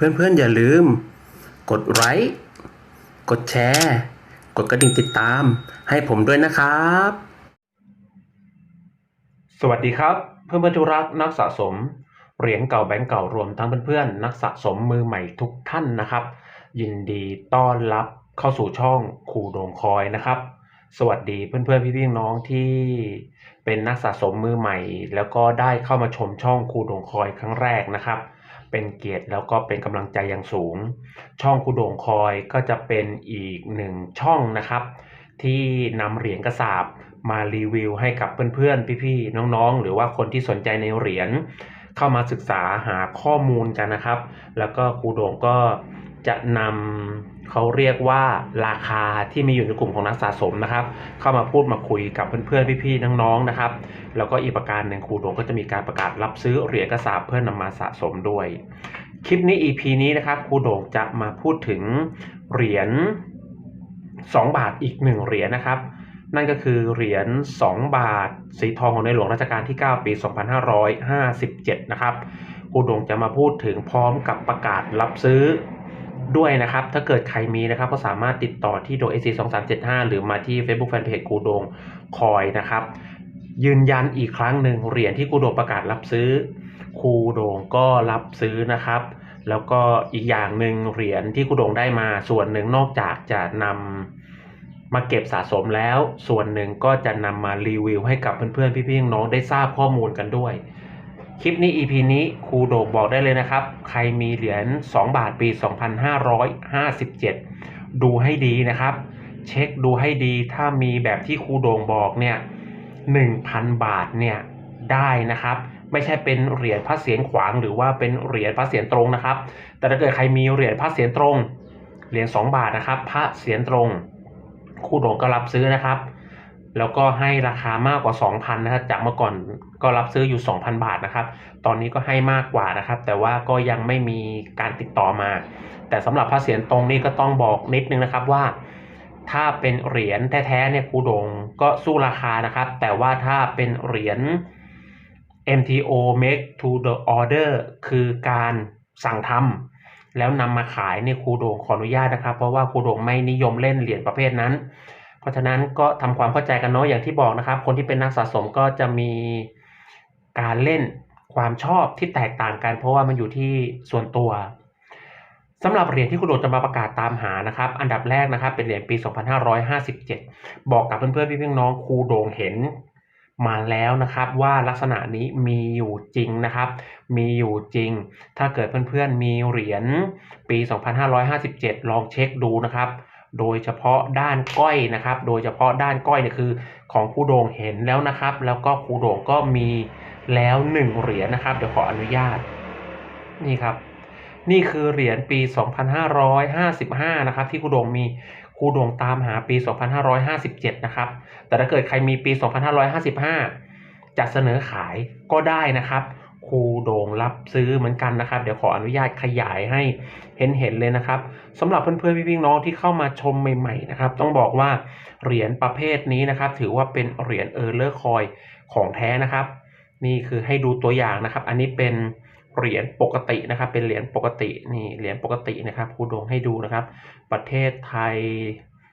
เพื่อนๆอย่าลืม กดไลค์กดแชร์ กดกระดิ่งติดตาม ให้ผมด้วยนะครับ สวัสดีครับ เพื่อนเพื่อนทุกรักนักสะสมเหรียญเก่าแบงก์เก่ารวมทั้งเพื่อนๆนักสะสมมือใหม่ทุกท่านนะครับ ยินดีต้อนรับเข้าสู่ช่องคูโดงคอยนะครับ สวัสดีเพื่อนๆพี่ๆน้องที่เป็นนักสะสมมือใหม่ แล้วก็ได้เข้ามาชมช่องคูโดงคอยครั้งแรกนะครับ เป็นเกียรติแล้วก็เป็นกำลังใจอย่างสูง ช่องคูโดงคอยก็จะเป็นอีกหนึ่งช่องนะครับ ที่นำเหรียญกระสาบมารีวิวให้กับเพื่อนๆ พี่ๆ น้องๆ หรือว่าคนที่สนใจในเหรียญเข้ามาศึกษาหาข้อมูลกันนะครับ แล้วก็ครูโด่งก็ จะนำเขาเรียกว่าราคาที่มีอยู่ในกลุ่มของนักสะสมนะครับ เข้ามาพูดมาคุยกับเพื่อนๆพี่ๆน้องๆนะครับ แล้วก็อีกประการหนึ่งครูโด่งก็จะมีการประกาศรับซื้อเหรียญกระสาบเพื่อนำมาสะสมด้วย คลิปนี้ EP นี้นะครับครูโด่งจะมาพูดถึงเหรียญ2 บาทอีก 1 เหรียญนะครับ นั่นก็คือเหรียญ2 บาท สีทองของในหลวงรัชกาลที่ 9 ปี 2557 นะครับครูดงจะมาพูดถึงพร้อมกับประกาศรับซื้อ ด้วยนะครับ ถ้าเกิดใครมีนะครับก็สามารถติดต่อที่โดย AC 2 3 7 5หรือมาที่ Facebook Fanpage ครูโดงคอยนะครับ ยืนยันอีกครั้งหนึ่งเหรียญที่ครูโดงประกาศรับซื้อคูโดงก็รับซื้อนะครับ แล้วก็อีกอย่างหนึ่งเหรียญที่ครูโดงได้มาส่วนหนึ่งนอกจากจะนำมาเก็บสะสมแล้ว ส่วนหนึ่งก็จะนำมารีวิวให้กับเพื่อนๆพี่ๆน้องได้ทราบข้อมูลกันด้วย คลิปนี้ EP นี้ครูโดกบอกได้เลยนะครับ ใครมีเหรียญ 2 บาทปี 2557 ดูให้ดีนะครับ เช็คดูให้ดีถ้ามีแบบที่ครูโด่งบอกเนี่ย 1,000 บาทเนี่ยได้นะครับ ไม่ใช่เป็นเหรียญพระเศียรขวางหรือว่าเป็นเหรียญพระเศียรตรงนะครับ แต่ถ้าเกิดใครมีเหรียญพระเศียรตรง เหรียญ2บาทนะครับ พระเศียรตรงครูโด่งก็รับซื้อนะครับ แล้วก็ให้ราคามากกว่า 2,000นะครับจากเมื่อก่อนก็รับซื้ออยู่ 2,000 บาทนะครับ ตอนนี้ก็ให้มากกว่านะครับ แต่ว่าก็ยังไม่มีการติดต่อมา แต่สำหรับพระเศียรตรงนี่ก็ต้องบอกนิดนึงนะครับว่า ถ้าเป็นเหรียญแท้ๆเนี่ยครูโดงก็สู้ราคานะครับ แต่ว่าถ้าเป็นเหรียญ MTO make to the order คือการสั่งทำแล้วนำมาขายเนี่ยครูโดงขออนุญาตนะครับ เพราะว่าครูโดงไม่นิยมเล่นเหรียญประเภทนั้น เพราะฉะนั้นก็ทำความเข้าใจกันเนาะอย่างที่บอกนะครับ คนที่เป็นนักสะสมก็จะมีการเล่นความชอบที่แตกต่างกัน เพราะว่ามันอยู่ที่ส่วนตัวสำหรับเหรียญที่คุณโดดจะมาประกาศตามหานะครับ อันดับแรกนะครับเป็นเหรียญปี 2557 บอกกับเพื่อนๆพี่ๆน้องครูโด่งเห็นมาแล้วนะครับว่าลักษณะนี้มีอยู่จริงนะครับ มีอยู่จริง ถ้าเกิดเพื่อนๆมีเหรียญปี 2557 ลองเช็คดูนะครับ โดยเฉพาะด้านก้อยนะครับ โดยเฉพาะด้านก้อยเนี่ยคือ ของครูโด่งเห็นแล้วนะครับ แล้วก็ครูโด่งก็มีแล้วหนึ่งเหรียญนะครับ เดี๋ยวขออนุญาต นี่ครับ นี่คือเหรียญปี 2555 นะครับ ที่ครูโด่งมีครูโด่งตามหาปี 2557 นะครับ แต่ถ้าเกิดใครมีปี 2555 จะเสนอขายก็ได้นะครับ ครูโด่งรับซื้อเหมือนกันนะครับ เดี๋ยวขออนุญาตขยายให้เห็นเห็นเลยนะครับสำหรับเพื่อนๆพี่ๆน้องที่เข้ามาชมใหม่ๆนะครับ ต้องบอกว่าเหรียญประเภทนี้นะครับ ถือว่าเป็นเหรียญเออร์เลอร์คอยของแท้นะครับ นี่คือให้ดูตัวอย่างนะครับ อันนี้เป็นเหรียญปกตินะครับ เป็นเหรียญปกตินี่เหรียญปกตินะครับครูโด่งให้ดูนะครับ ประเทศไทย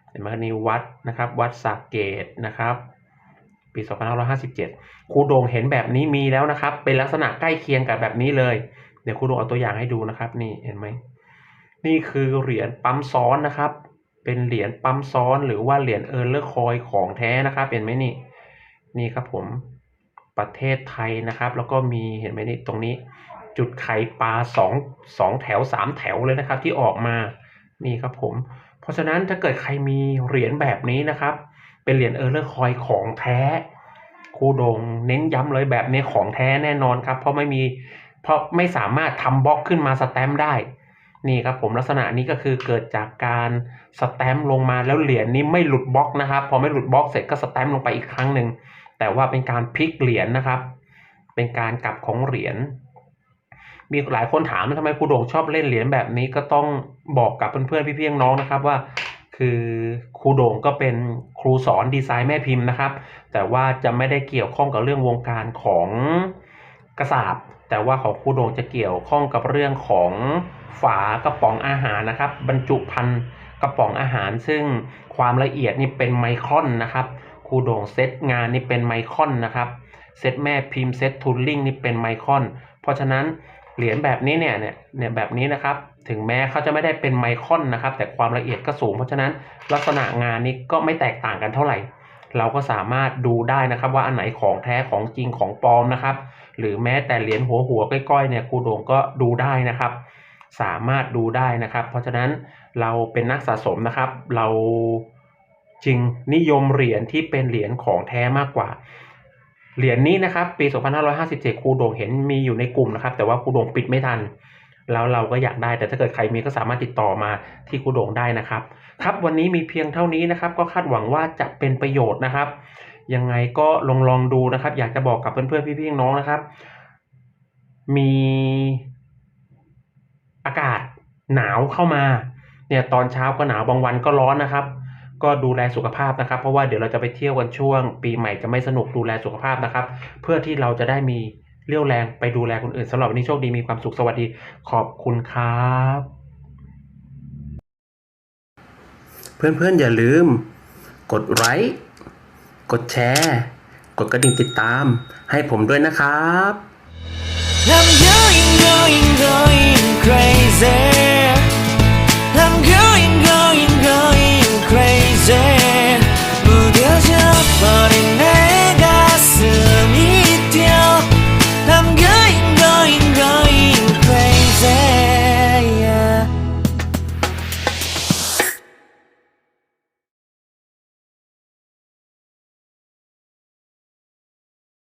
เห็นไหมนี่วัดนะครับ วัดสากเกตนะครับ ปี 2557 ครูโด่งเห็นแบบนี้มีแล้วนะครับ เป็นลักษณะใกล้เคียงกับแบบนี้เลย เดี๋ยวครูโด่งเอาตัวอย่างให้ดูนะครับ นี่เห็นไหม นี่คือเหรียญปั๊มซ้อนนะครับ เป็นเหรียญปั๊มซ้อนหรือว่าเหรียญเออร์เลอร์คอยของแท้นะครับ เห็นไหมนี่ นี่ครับผมประเทศไทยนะครับ แล้วก็มีเห็นไหมนี่ตรงนี้ จุดไข่ปลาสองสองแถวสามแถวเลยนะครับ ที่ออกมานี่ครับผม เพราะฉะนั้นถ้าเกิดใครมีเหรียญแบบนี้นะครับ เป็นเหรียญเออร์เลอร์คอยของแท้ครูโดงเน้นย้ำเลยแบบนี้ของแท้แน่นอนครับ เพราะไม่มีเพราะไม่สามารถทำบล็อกขึ้นมาสแตมป์ได้ นี่ครับผมลักษณะนี้ก็คือเกิดจากการสแตมป์ลงมาแล้วเหรียญนี้ไม่หลุดบล็อกนะครับ พอไม่หลุดบล็อกเสร็จก็สแตมป์ลงไปอีกครั้งหนึ่งแต่ว่าเป็นการพลิกเหรียญนะครับ เป็นการกลับของเหรียญมีหลายคนถามว่าทำไมครูโด่งชอบเล่นเหรียญแบบนี้ก็ต้องบอกกับเพื่อนๆพี่ๆน้องนะครับว่า คือครูโด่งก็เป็นครูสอนดีไซน์แม่พิมพ์นะครับ แต่ว่าจะไม่ได้เกี่ยวข้องกับเรื่องวงการของกระสาบแต่ว่าของครูโด่งจะเกี่ยวข้องกับเรื่องของฝากระป๋องอาหารนะครับ บรรจุภัณฑ์กระป๋องอาหาร ซึ่งความละเอียดนี่เป็นไมครอนนะครับครูโด่งเซตงานนี่เป็นไมครอนนะครับเซตแม่พิมพ์เซตทูลลิ่งนี่เป็นไมครอน เพราะฉะนั้นเหรียญแบบนี้เนี่ยเนี่ยแบบนี้นะครับ ถึงแม้เขาจะไม่ได้เป็นไมครอนนะครับ แต่ความละเอียดก็สูง เพราะฉะนั้นลักษณะงานนี้ก็ไม่แตกต่างกันเท่าไหร่ เราก็สามารถดูได้นะครับ ว่าอันไหนของแท้ของจริงของปลอมนะครับ หรือแม้แต่เหรียญหัวหัวๆก้อยๆเนี่ยครูโด่งก็ดูได้นะครับ สามารถดูได้นะครับ เพราะฉะนั้นเราเป็นนักสะสมนะครับ เราจึงนิยมเหรียญที่เป็นเหรียญของแท้มากกว่าเหรียญนี้นะครับ ปี 2557 ครูโด่งเห็นมีอยู่ในกลุ่มนะครับ แต่ว่าครูโด่งปิดไม่ทัน แล้วเราก็อยากได้ แต่ถ้าเกิดใครมีก็สามารถติดต่อมาที่ครูโด่งได้นะครับ ครับวันนี้มีเพียงเท่านี้นะครับ ก็คาดหวังว่าจะเป็นประโยชน์นะครับ ยังไงก็ลองลองดูนะครับ อยากจะบอกกับเพื่อนๆพี่ๆน้องนะครับ มีอากาศหนาวเข้ามา เนี่ยตอนเช้าก็หนาวบางวันก็ร้อนนะครับ ก็ดูแลสุขภาพนะครับ เพราะว่าเดี๋ยวเราจะไปเที่ยวกันช่วง ปีใหม่จะไม่สนุกดูแลสุขภาพนะครับ เพื่อที่เราจะได้มี เรี่ยวแรงไปดูแลคนอื่นสำหรับวันนี้โชคดีมีความสุขสวัสดีขอบคุณครับ เพื่อนๆอย่าลืม กดไลค์กดแชร์ กดกระดิ่งติดตาม ให้ผมด้วยนะครับ I'm going, going, going